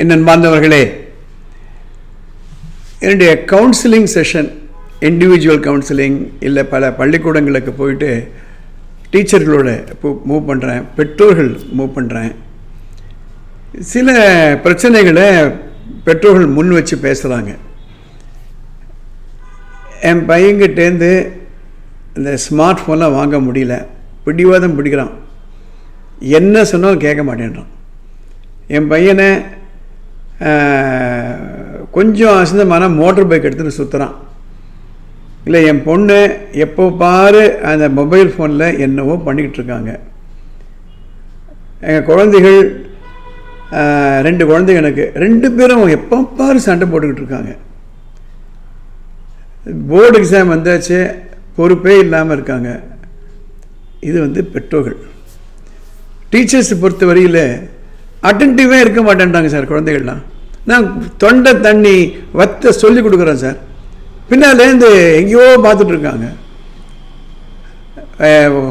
என் அன்பார்ந்தவர்களே என்னுடைய counselling session individual counselling இல்லை பல பள்ளிக்கூடங்களுக்கு போயிட்டு டீச்சர்களோட மூவ் பண்ணுறேன் பெற்றோர்கள் மூவ் பண்ணுறேன் சில பிரச்சனைகளை பெற்றோர்கள் முன் வச்சு பேசுகிறாங்க என் பையன்கிட்டேருந்து இந்த ஸ்மார்ட் ஃபோன்லாம் வாங்க முடியல. பிடிவாதம் பிடிக்கிறான். என்ன சொன்னாலும் கேட்க மாட்டேன்றான். என் பையனை கொஞ்சம் அசந்தமான மோட்டர் பைக் எடுத்துன்னு சுற்றுறான் இல்லை என் பொண்ணு எப்போ பாரு அந்த மொபைல் ஃபோனில் என்னவோ பண்ணிக்கிட்டு இருக்காங்க. எங்கள் குழந்தைகள் ரெண்டு குழந்தைங்க எனக்கு. ரெண்டு பேரும் எப்போ பாரு சண்டை போட்டுக்கிட்டு இருக்காங்க. போர்டு எக்ஸாம் வந்தாச்சு பொறுப்பே இல்லாமல் இருக்காங்க. இது வந்து பெற்றோர்கள். டீச்சர்ஸ் பொறுத்த வரையில் அட்டன்டிவாக இருக்க மாட்டேன்றாங்க சார் குழந்தைகள்லாம். நான் தொண்டை தண்ணி வத்த சொல்லி கொடுக்குறேன் சார். பின்னாலேருந்து எங்கேயோ பார்த்துட்ருக்காங்க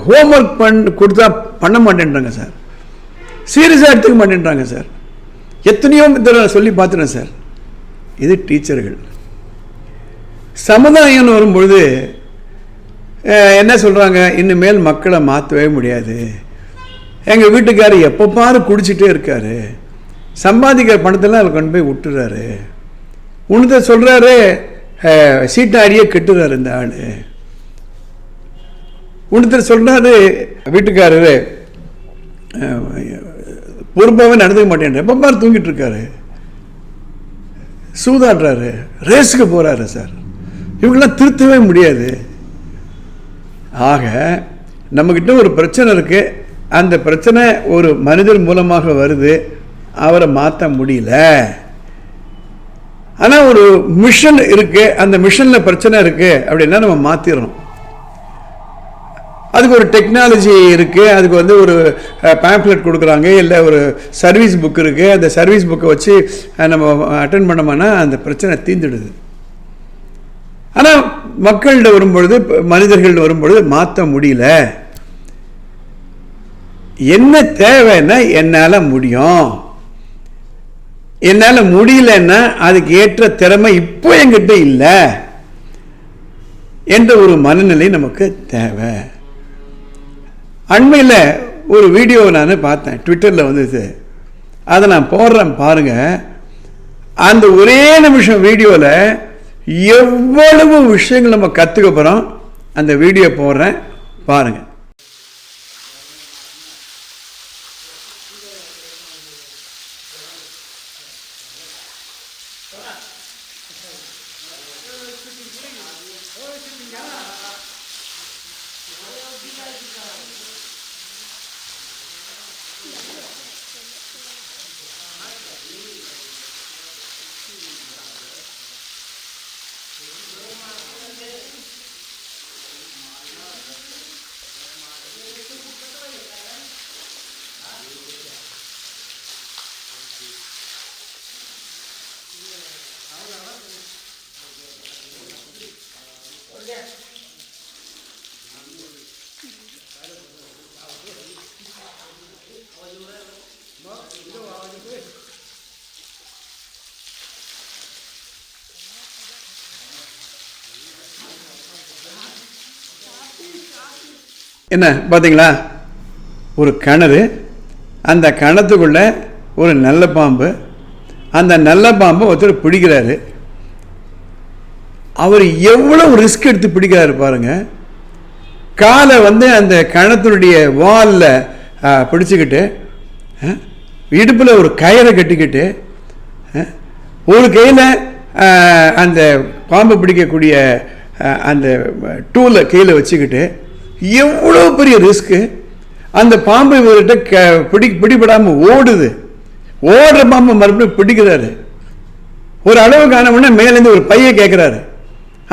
ஹோம்ஒர்க் பண் கொடுத்தா பண்ண மாட்டேன்றாங்க சார். சீரியஸாக எடுத்துக்க மாட்டேன்றாங்க சார். எத்தனையோ தடவை சொல்லி பார்த்துட்டேன் சார். இது டீச்சர்கள். சமுதாயம்னு வரும்பொழுது என்ன சொல்கிறாங்க இனிமேல் மக்களை மாற்றவே முடியாது. எங்கள் வீட்டுக்கார் எப்போ பாரு குடிச்சிட்டே இருக்காரு. சம்பாதிக்கிற பணத்தெல்லாம் அதில் கொண்டு போய் விட்டுறாரு. உனத சொல்கிறாரு சீட்டாடியே கெட்டுறாரு இந்த ஆள். உனத்தர் சொல்கிறாரு வீட்டுக்காரரு பொறுப்பாகவே நடந்துக்க மாட்டேன் எப்போ பாரு தூங்கிட்டு இருக்காரு. சூதாடுறாரு. ரேஸுக்கு போகிறாரு சார். இவங்களாம் திருத்தவே முடியாது. ஆக நம்மக்கிட்ட ஒரு பிரச்சனை இருக்குது அந்த பிரச்சனை ஒரு மனிதர் மூலமாக வருது. அவரை மாற்ற முடியல. ஆனால் ஒரு மிஷன் இருக்குது அந்த மிஷனில் பிரச்சனை இருக்குது அப்படின்னா நம்ம மாற்றிடணும் அதுக்கு ஒரு டெக்னாலஜி இருக்குது அதுக்கு வந்து ஒரு பேம்ப்ளெட் கொடுக்குறாங்க. இல்லை ஒரு சர்வீஸ் புக் இருக்குது அந்த சர்வீஸ் புக்கை வச்சு நம்ம அட்டன் பண்ணோம்னா அந்த பிரச்சனை தீந்துடுது ஆனால் மக்கள்கிட்ட வரும்பொழுது மனிதர்கள் வரும்பொழுது மாற்ற முடியல. என்ன தேவைன்னா என்னால் முடியும். என்னால் முடியலன்னா அதுக்கு ஏற்ற திறமை இப்போ என்கிட்ட இல்லை. என்ற ஒரு மனநிலை நமக்கு தேவை. அண்மையில் ஒரு வீடியோ நான் பார்த்தேன். ட்விட்டரில் வந்துச்சு அதை நான் போடுறேன் பாருங்கள் அந்த ஒரே நிமிஷம் வீடியோவில் எவ்வளவு விஷயங்கள் நம்ம கற்றுக்க போகிறோம் அந்த வீடியோ போடுறேன் பாருங்கள் பாருங்க என்ன பார்த்தீங்களா ஒரு கிணறு அந்த கிணத்துக்குள்ளே ஒரு நல்ல பாம்பு அந்த நல்ல பாம்பை ஒருத்தர் பிடிக்கிறாரு. அவர் எவ்வளோ ரிஸ்க் எடுத்து பிடிக்கிறாரு பாருங்கள் காலை வந்து அந்த கிணத்துடைய வாலில் பிடிச்சிக்கிட்டு இடுப்பில் ஒரு கயிறை கட்டிக்கிட்டு ஒரு கையில் அந்த பாம்பு பிடிக்கக்கூடிய அந்த டூலை கையில் வச்சுக்கிட்டு எவ்வளோ பெரிய ரிஸ்க்கு அந்த பாம்பு இவர்கிட்ட க பிடி பிடிபடாமல் ஓடுது. ஓடுற பாம்பை மறுபடியும் பிடிக்கிறாரு. ஒரு அளவு காணமுன்னா மேலேருந்து ஒரு பையை கேட்குறாரு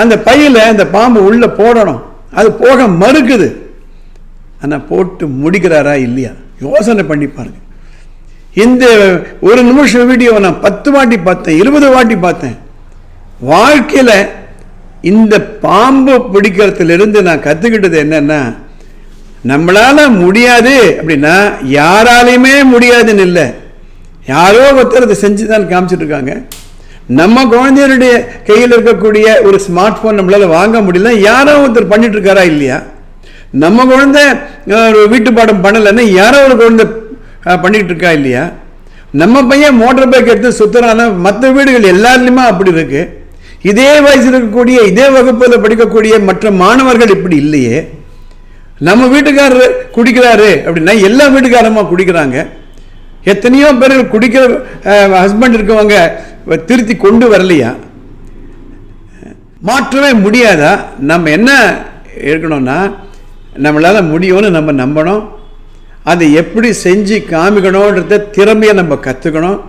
அந்த பையில் அந்த பாம்பு உள்ளே போடணும். அது போக மறுக்குது. ஆனால் போட்டு முடிக்கிறாரா இல்லையா? யோசனை பண்ணி பாருங்க. இந்த ஒரு நிமிஷம் வீடியோவை நான் பத்து வாட்டி பார்த்தேன் இருபது வாட்டி பார்த்தேன். வாழ்க்கையில் இந்த பாம்பு பிடிக்கிறதுலேருந்து நான் கற்றுக்கிட்டது என்னன்னா நம்மளால் முடியாது அப்படின்னா யாராலையுமே முடியாதுன்னு இல்லை. யாரோ ஒருத்தர் அதை செஞ்சு தான் காமிச்சிட்டு இருக்காங்க நம்ம குழந்தையருடைய கையில் இருக்கக்கூடிய ஒரு ஸ்மார்ட் ஃபோன் நம்மளால் வாங்க முடியல யாரோ ஒருத்தர் பண்ணிட்டுருக்காரா இல்லையா? நம்ம குழந்தை ஒரு வீட்டு பாடம் பண்ணலைன்னா யாரோ ஒரு குழந்தை பண்ணிகிட்டு இருக்கா இல்லையா? நம்ம பையன் மோட்டர் பைக் எடுத்து சுத்துறான மற்ற வீடுகள் எல்லாருலையுமே அப்படி இருக்குது இதே வயசில் இருக்கக்கூடிய இதே வகுப்பில் படிக்கக்கூடிய மற்ற மாணவர்கள் இப்படி இல்லையே. நம்ம வீட்டுக்காரர் குடிக்கிறாரு அப்படின்னா எல்லா வீட்டுக்காரமாக குடிக்கிறாங்க? எத்தனையோ பேர் குடிக்கிற ஹஸ்பண்ட் இருக்கவங்க திருத்தி கொண்டு வரலையா? மாற்றவே முடியாதா? நம்ம என்ன இருக்கணும்னா நம்மளால் முடியும்னு நம்ம நம்பணும். அதை எப்படி செஞ்சு காமிக்கணுன்றத திறமையை நம்ம கற்றுக்கணும்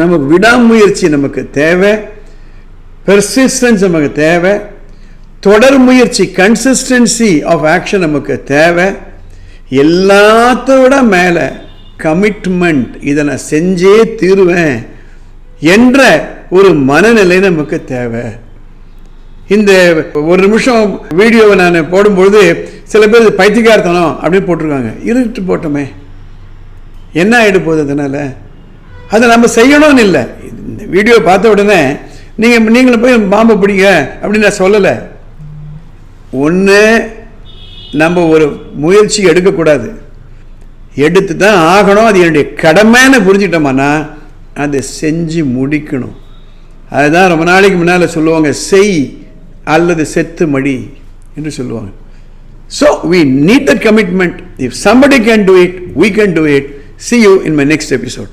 நமக்கு விடாமுயற்சி நமக்கு தேவை. பெர்சிஸ்டன்ஸ் நமக்கு தேவை. தொடர் முயற்சி கன்சிஸ்டன்சி ஆஃப் ஆக்ஷன் நமக்கு தேவை. எல்லாத்தோட மேலே கமிட்மெண்ட் இதை நான் செஞ்சே தீருவேன் என்ற ஒரு மனநிலை நமக்கு தேவை. இந்த ஒரு நிமிஷம் வீடியோவை நான் போடும்பொழுது சில பேர் பைத்தியகார்த்தனம் பைத்தியக்காரத்தனம் அப்படின்னு போட்டிருக்காங்க. இருட்டு போட்டோமே. என்ன ஆகிடு போகுது அதனால்? அதை நம்ம செய்யணும்னு இல்லை. இந்த வீடியோ பார்த்த உடனே நீங்கள் நீங்களும் போய் பாம்பை பிடிங்க அப்படின்னு நான் சொல்லலை. ஒன்று நம்ம ஒரு முயற்சி எடுக்கக்கூடாது. எடுத்து தான் ஆகணும். அது என்னுடைய கடமைன்னு புரிஞ்சிட்டோம்னா அதை செஞ்சு முடிக்கணும். அதுதான் ரொம்ப நாளைக்கு முன்னால் சொல்லுவாங்க செய் அல்லது செத்து மடி என்று சொல்லுவாங்க. So we need the commitment if somebody can do it we can do it see you in my next episode